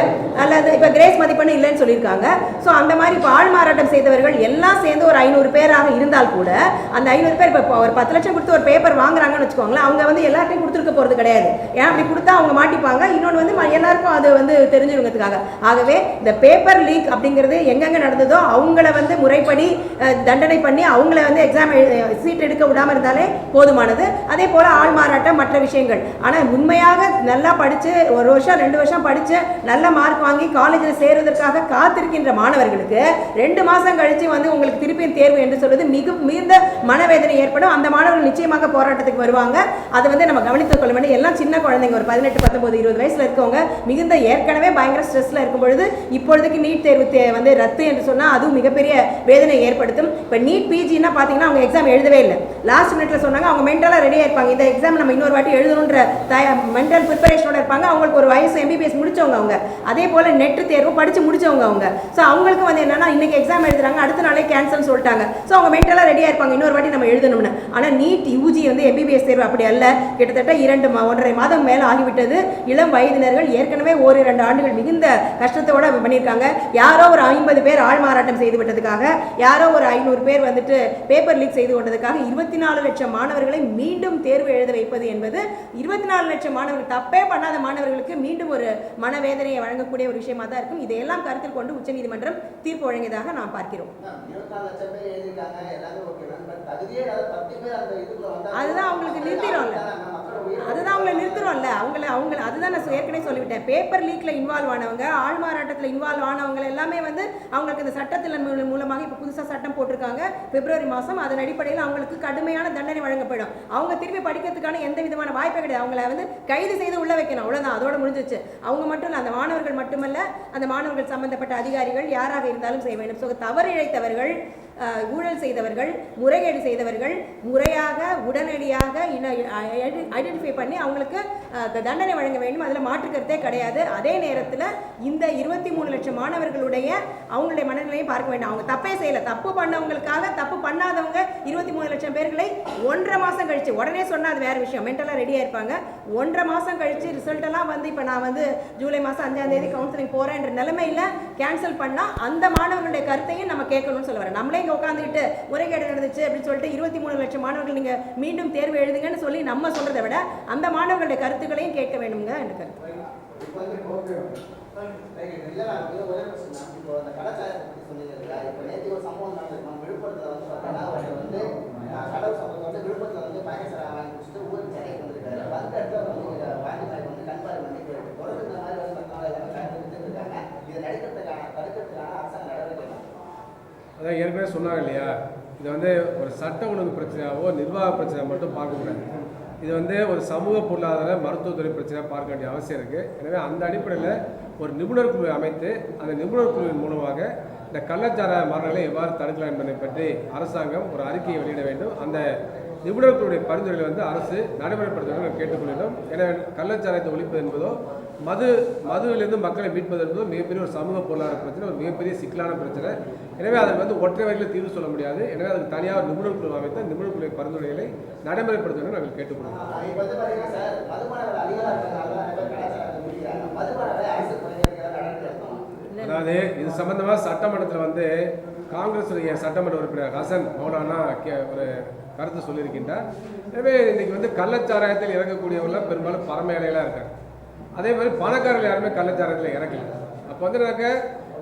அல்லது இப்போ கிரேஸ் மதிப்பெண் இல்லைன்னு சொல்லியிருக்காங்க. ஸோ அந்த மாதிரி இப்போ ஆள் மாறாட்டம் செய்தவர்கள் எல்லாம் சேர்ந்து ஒரு ஐநூறு பேராக இருந்தால் கூட அந்த ஐநூறு பேர் இப்போ ஒரு பத்து லட்சம் கொடுத்து ஒரு பேப்பர் வாங்குறாங்கன்னு வச்சுக்கோங்களேன் அவங்க வந்து எல்லாருக்கும் கொடுத்துருக்க போகிறது கிடையாது. ஏன் அப்படி கொடுத்தா அவங்க மாட்டிப்பாங்க? இன்னொன்று வந்து ம- எல்லாருக்கும் அது வந்து தெரிஞ்சிருங்கிறதுக்காக. ஆகவே இந்த பேப்பர் லீக் அப்படிங்கிறது எங்கெங்கே நடந்ததோ அவங்கள வந்து முறைப்படி தண்டனை பண்ணி அவங்கள வந்து எக்ஸாம் சீட் எடுக்க விடாமல் இருந்தாலே போதுமானது. அதே போல் ஆள் மாறாட்டம் மற்ற விஷயங்கள். ஆனால் உண்மையாக நல்லா படித்து ஒரு வருஷம் ரெண்டு வருஷம் படித்து நல்ல மார்க் வாங்கி காலேஜில் சேருவதற்காக காத்திருக்கின்ற மாணவர்களுக்கு ரெண்டு மாதம் கழித்து வந்து உங்களுக்கு திருப்பியும் தேர்வு என்று சொல்வது மிக மிகுந்த மனவேதனை ஏற்படும். அந்த மாணவர்கள் நிச்சயமாக போராட்டத்துக்கு வருவாங்க. அதை வந்து நம்ம கவனித்துக் கொள்ள வேண்டும் எல்லாம் சின்ன குழந்தைங்க ஒரு பதினெட்டு பத்தொன்பது இருபது வயசில் இருக்கவங்க மிகுந்த ஏற்கனவே பயங்கர ஸ்ட்ரெஸ்ஸில் இருக்கும் பொழுது இப்பொழுதுக்கு நீட் தேர்வு வந்து ரத்து என்று சொன்னால் அதுவும் மிகப்பெரிய வேதனை ஏற்படுத்தும். இப்போ நீட் பிஜின்னா பார்த்தீங்கன்னா அவங்க எக்ஸாம் எழுதவே இல்லை. லாஸ்ட் மினிட்ல சொன்னாங்க அவங்க மென்டலாக ரெடியாக இருப்பாங்க. இந்த எக்ஸாம் நம்ம இன்னொரு வாட்டி எழுதணுன்ற மென்டல் ப்ரிப்பரேஷனோட இருப்பாங்க. அவங்களுக்கு ஒரு வயசு எம்பிபிஎஸ் முடிச்சவங்க அவங்க. அதே போல் நெட்டு தேர்வு படித்து முடிச்சவங்க அவங்க. ஸோ அவங்களுக்கு வந்து என்னன்னா இன்னைக்கு எக்ஸாம் எழுதுறாங்க அடுத்த நாளே கேன்சல் சொல்லிட்டாங்க. ஸோ அவங்க மென்டலாக ரெடியாக இருப்பாங்க இன்னொரு வாட்டி நம்ம எழுதணும்னு. ஆனால் நீட் யூஜி வந்து எம்பிபிஎஸ் தேர்வு அப்படி அல்ல. கிட்டத்தட்ட இரண்டு ஒன்றரை மாதம் மேலே ஆகிவிட்டது. இளம் வயதினர்கள் ஏற்கனவே ஒரு இரண்டு ஆண்டுகள் மிகுந்த கஷ்டத்தோட பண்ணியிருக்காங்க. யாரோ ஒரு ஐம்பது பேர் ஆள் மாறாட்டம் செய்து விட்டதுக்காக யாரோ ஒரு ஐநூறு பேர் வந்துட்டு பேப்பர் லீக் செய்து கொண்டதுக்காக இருபத்தி நாலு லட்சம் மாணவர்களை மீண்டும் தேர்வு எழுத வைப்பது என்பது இருபத்தி நாலு லட்சம் மாணவர்கள் தப்பே பண்ணாத மாணவர்கள் மாணவர்களுக்கு மீண்டும் ஒரு மனவேதனையை வழங்கக்கூடிய ஒரு விஷயமா தான் இருக்கும். இதையெல்லாம் கருத்தில் கொண்டு உச்சநீதிமன்றம் தீர்ப்பு வழங்கியதாக நாம் பார்க்கிறோம். அதுதான் அவங்களுக்கு நிறுத்திடும்ல. அதுதான் அவங்கள நிறுத்துறோம்ல. அவங்கள அவங்கள அதுதான் நான் ஏற்கனவே சொல்லிவிட்டேன். பேப்பர் லீக்ல இன்வால்வ் ஆனவங்க ஆள்மாறாட்டத்தில் இன்வால்வ் ஆனவங்க எல்லாமே வந்து அவங்களுக்கு இந்த சட்டத்தில் மூலமாக இப்போ புதுசாக சட்டம் போட்டிருக்காங்க. பிப்ரவரி மாதம் அதன் அடிப்படையில் அவங்களுக்கு கடுமையான தண்டனை வழங்கப்படும். அவங்க திருப்பி படிக்கிறதுக்கான எந்த விதமான வாய்ப்பே கிடையாது. அவங்கள வந்து கைது செய்து உள்ள வைக்கணும். அவ்வளோதான் அதோட முடிஞ்சிச்சு அவங்க மட்டும் இல்லை அந்த மாணவர்கள் மட்டுமல்ல அந்த மாணவர்கள் சம்பந்தப்பட்ட அதிகாரிகள் யாராக இருந்தாலும் செய்ய வேண்டும். ஸோ தவறு இழைத்தவர்கள் ஊழல் செய்தவர்கள் முறைகேடு செய்தவர்கள் முறையாக உடனடியாக ஐடென்டிஃபை பண்ணி அவங்களுக்கு தண்டனை வழங்க வேண்டும். அதில் மாற்றுக்கருத்தே கிடையாது. அதே நேரத்தில் இந்த இருபத்தி மூணு லட்சம் மாணவர்களுடைய அவங்களுடைய மனநிலையும் பார்க்க வேண்டும். அவங்க தப்பே செய்யலை. தப்பு பண்ணவங்களுக்காக தப்பு பண்ணாதவங்க இருபத்தி மூணு லட்சம் பேர்களை ஒன்றரை மாதம் கழிச்சு உடனே சொன்னால் அது வேறு விஷயம். மென்டலாக ரெடியாக இருப்பாங்க. ஒன்றரை மாதம் கழித்து ரிசல்ட்டெல்லாம் வந்து இப்போ நான் வந்து ஜூலை மாதம் அஞ்சாம் தேதி கவுன்சிலிங் போகிறேன்ற நிலைமையில் கேன்சல் பண்ணால் அந்த மாணவர்களுடைய கருத்தையும் நம்ம கேட்கணும்னு சொல்ல வரேன். நம்மளே இங்கே உட்காந்துக்கிட்டு முறைகேடு நடந்துச்சு அப்படின்னு சொல்லிட்டு இருபத்தி மூணு லட்சம் மாணவர்கள் நீங்கள் மீண்டும் தேர்வு எழுதுங்கன்னு சொல்லி நம்ம சொல்கிறத விட அந்த மாணவர்களுடைய கருத்துக்களையும் கேட்க வேணுங்க எனக்கு வந்து தான். எனக்கு அதான் ஏற்கனவே சொன்னாங்க இல்லையா இது வந்து ஒரு சட்ட ஒழுங்கு பிரச்சனையாவோ நிர்வாக பிரச்சனையாக மட்டும் பார்க்கக்கூடாது இது வந்து ஒரு சமூக பொருளாதார மருத்துவத்துறை பிரச்சனையாக பார்க்க வேண்டிய அவசியம் இருக்குது எனவே அந்த அடிப்படையில் ஒரு நிபுணர் குழு அமைத்து அந்த நிபுணர் குழுவின் மூலமாக இந்த கள்ளச்சார மரணங்களை எவ்வாறு தடுக்கலாம் என்பதை பற்றி அரசாங்கம் ஒரு அறிக்கையை வெளியிட வேண்டும். அந்த நிபுணர் குழுவுடைய பரிந்துரைகளை வந்து அரசு நடைமுறைப்படுத்த கேட்டுக்கொள்கிறோம். எனவே கள்ளச்சாரத்தை ஒழிப்பது என்பதோ மது மதுவிலிருந்து மக்களை மீட்பது என்பதோ மிகப்பெரிய ஒரு சமூக பொருளாதார பிரச்சனை ஒரு மிகப்பெரிய சிக்கலான பிரச்சனை. எனவே அதுக்கு வந்து ஒற்றை வகையில் தீர்வு சொல்ல முடியாது. எனவே அதுக்கு தனியாக ஒரு நிபுணர் குழு அமைத்து நிபுணர் குழு பரிந்துரைகளை நடைமுறைப்படுத்த வேண்டும் நாங்கள் கேட்டுக்கொள்கிறோம் அதாவது இது சம்பந்தமாக சட்டமன்றத்தில் வந்து காங்கிரஸுடைய சட்டமன்ற உறுப்பினர் ஹசன் மௌலானா கே ஒரு கருத்து சொல்லியிருக்கின்றார். எனவே இன்னைக்கு வந்து கள்ளச்சாராயத்தில் இறங்கக்கூடியவங்களாம் பெரும்பாலும் பரமேலையெல்லாம் இருக்காங்க. அதே மாதிரி பணக்காரர்கள் யாருமே கள்ளச்சாராயத்தில் இறக்கல. அப்போ வந்து எனக்கு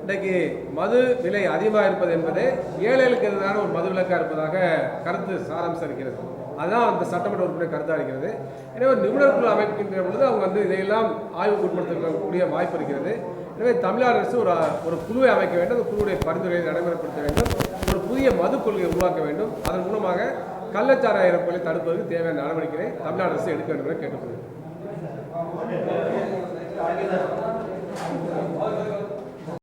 இன்றைக்கு மது விலை அதிகமாக இருப்பது என்பது ஏழைகளுக்கு எதிரான ஒரு மது விலக்காக இருப்பதாக கருத்து சாராம்சம் இருக்கிறது அதுதான் அந்த சட்டமன்ற உறுப்பினர் கருத்தாக இருக்கிறது. எனவே ஒரு நிபுணர் குழு அமைக்கின்ற பொழுது அவங்க வந்து இதையெல்லாம் ஆய்வுக்கு உட்படுத்தக்கூடிய வாய்ப்பு இருக்கிறது. எனவே தமிழக அரசு ஒரு ஒரு குழுவை அமைக்க வேண்டும். அந்த குழுவுடைய பரிந்துரையை நடைமுறைப்படுத்த வேண்டும். ஒரு புதிய மது கொள்கையை உருவாக்க வேண்டும். அதன் மூலமாக கள்ளச்சாராய இறப்புகளை தடுப்பதற்கு தேவையான நடவடிக்கைகளை தமிழ்நாடு அரசு எடுக்க வேண்டும் என கேட்டுக்கொள்கிறேன்.